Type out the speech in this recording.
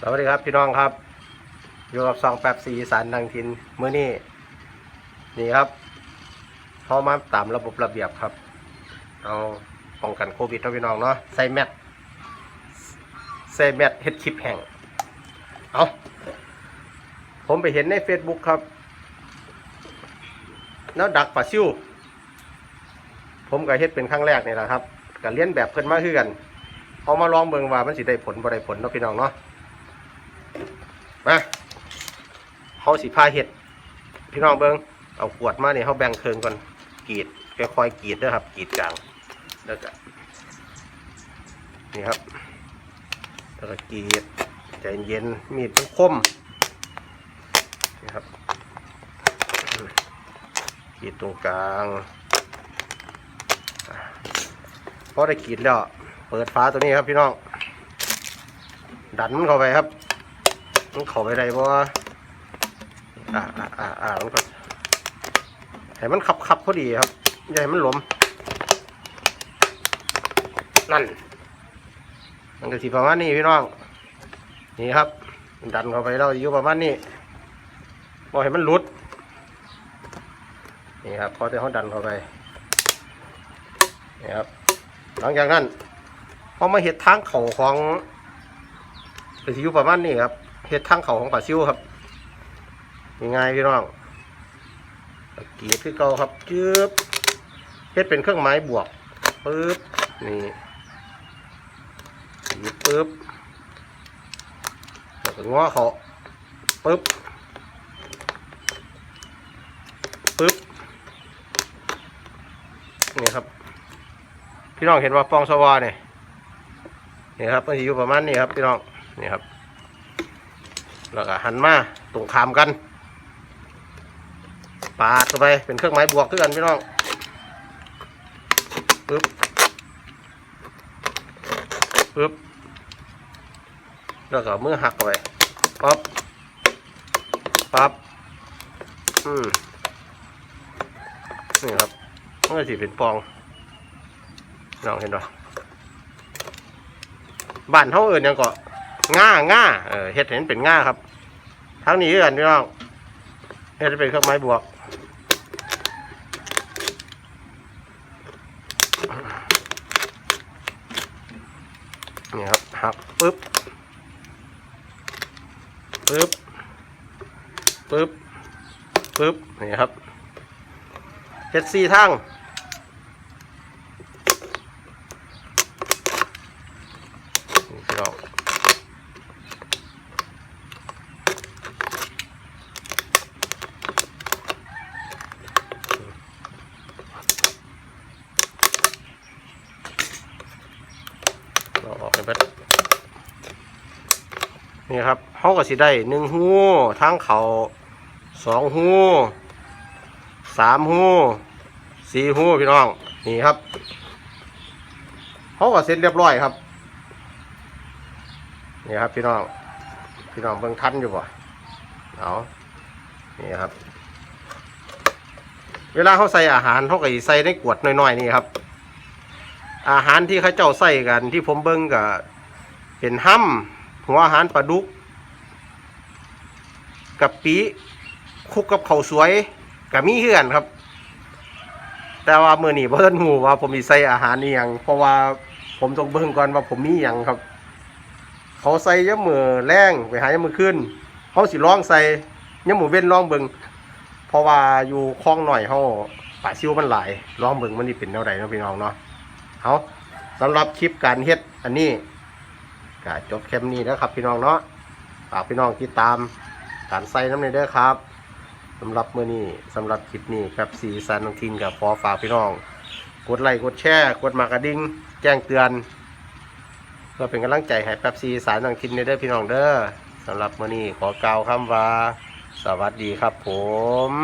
สวัสดีครับพี่น้องครับ อยู่กับซองแป๊บสีสารดังทินมื้อนี้นี่ครับเข้ามาตามระบบระเบียบครับ เอาป้องกันโควิดเนาพี่น้องเนาะใส่แมสใส่แมสเฮ็ดคลิปแห่งเอาผมไปเห็นใน Facebook ครับแล้วดักปลาซิวผมก็เฮ็ดเป็นครั้งแรกนี่แหละครับก็เลียนแบบเพิ่นมาคือกันเอามาลองเบิ่งว่ามันสิได้ผลบ่ได้ผลเนาะพี่น้องเนาะ มาเขาสิพาเห็ด พี่น้องเบิงเอาขวดมาเนี่ยเขาแบ่งเคิงก่อนกรีดค่อยๆกรีดนะครับกรีดกลางแล้วก็นี่ครับแล้วก็กรีดใจเย็นมีดต้องคมนี่ครับกรีดตรงกลางพอได้กรีดแล้ว เปิดฝาตัวนี้ครับพี่น้องดันมันเข้าไปครับ มันเข้าไปได้บ่อ่าอ่าอ่าอ่ามันก็ให้มันขับขับพอดีครับอย่าให้มันหลวมนั่น มันก็สิประมาณนี้พี่น้อง นี่ครับ ดันเข้าไปแล้วอยู่ประมาณนี้บ่ให้มันหลุด นี่ครับพอที่เขาดันเข้าไป นี่ครับ หลังจากนั้นพอมาเห็ดทางเข่าของก็สิอยู่ประมาณนี้ครับ เฮ็ดทางเขาของป่าซิวครับยังไงพี่น้องเกรีดคือเก่าครับจืบเฮ็ดเป็นเครื่องไม้บวกปึ๊บนี่กรีดปึ๊บแล้วก็ง้อเขาปึ๊บปึ๊บนี่ครับ พี่น้องเห็นว่าปองสวาเนี่ยนี่ครับมันอยู่ประมาณนี้ครับพี่น้องนี่ครับ แล้วก็หันมาตรงขามกันปาดเข้าไปเป็นเครื่องไม้บวกขึ้นกันพี่น้องปึ๊บปึ๊บแล้วก็มือหักเข้าไปปั๊บปั๊บอืมนี่ครับมันก็สิเป็นปองน้องเห็นปะบ้านเขาเอื่นยังก็ง่าง่าเออเฮ็ดเห็นเป็นง่าครับ ทั้งนี้กันพี่น้องเฮ็ดให้เป็นเครื่องไม้บวกนี่ครับหักปึ๊บปึ๊บปึ๊บปึ๊บนี่ครับเฮ็ดสี่ทางนี่พี่น้อง เราออกไปเบิดนี่ครับเขาก็สิได้หนึ่งหูทั้งเขาสองหูสามหูสี่หูพี่น้อง นี่ครับเขาก็เสร็จเรียบร้อยครับ นี่ครับพี่น้อง พี่น้องเบิ่งทันอยู่บ่เอานี่ครับ เวลาเขาใส่อาหารเขาก็ใส่ในขวดน้อยๆนี่ครับ อาหารที่เขาเจ้าใส่กัน ที่ผมเบิ่งก็เป็นห้ำหัวอาหารปลาดุกกับปีคุกกับเขาสวยกับมีเฮือนครับ แต่ว่ามือนี้เพิ่นหูว่าผมมีใส่อาหารนี่ยังเพราะว่าผมต้องเบิ่งก่อนว่าผมมีหยังครับ เขาใส่ยามมือแรงไปหายามมือขึ้นเขาสิลองใส่ยามมือเว้นลองเบิ่งเพราะว่าอยู่คลองหน่อยเขาป่าซิวมันหลายลองเบิ่งมันนี่เป็นแนวใดเนาะพี่น้องเนาะ เอาสำหรับคลิปการเฮ็ดอันนี้ก็จบแค่นี้นะครับ พี่น้องเนาะฝากพี่น้องติดตามการใส่น้ำในเด้อครับสำหรับมือนี้สำหรับคลิปนี้ครับสีสันน้องทินกับขอฝากพี่น้อง กดไลค์กดแชร์กดมากระดิ่งแจ้งเตือน เพื่อเป็นกำลังใจให้แป๊บซีสารน้องทินในเด้อพี่น้องเด้อสำหรับมือนี้ขอกล่าวคำว่า สวัสดีครับผม